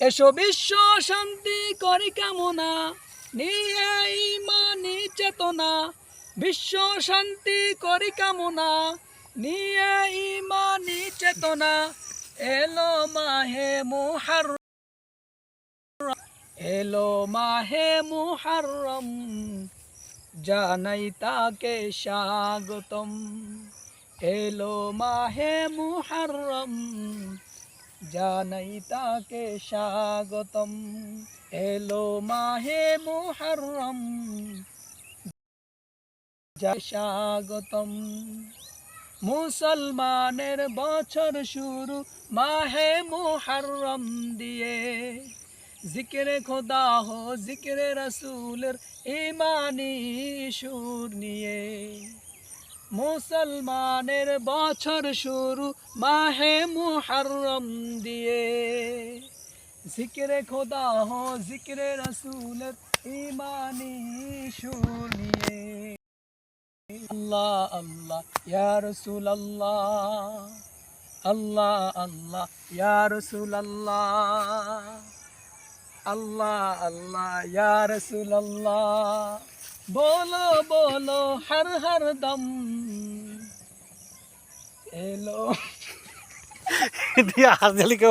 এসো বিশ্ব শান্তি করি কামনা, নিয়ে ইমানি চেতনা। বিশ্ব শান্তি করি কামনা, নিয়ে ইমানি চেতনা। এলো মাহে মুহার এলো মাহে মুহাররম, জানাই তাকে স্বাগতম। এলো মাহে মুহাররম জানাই তাকে স্বাগতম। এলো মাহে মুহাররম। যা স্বাগতম। মুসলমানের বছর শুরু মাহে মুহাররম দিয়ে। জিকিরে খোদা হো, জিকিরে রসুলের ইমানি সুর নিয়ে। মুসলমানের বছর শুরু মাহে মুহাররম দিয়ে। জিকিরে খোদা হো, জিকিরে রসুলের ইমানি সুর নিয়ে আল্লাহ আল্লাহ, ইয়া রসুল আল্লাহ আল্লাহ আল্লাহ ইয়া রসুল আল্লাহ আল্লাহ আল্লাহ ইয়া রসুল আল্লাহ বলো বলো হর হর দম। এলো। দিয়া হাস দিলি কে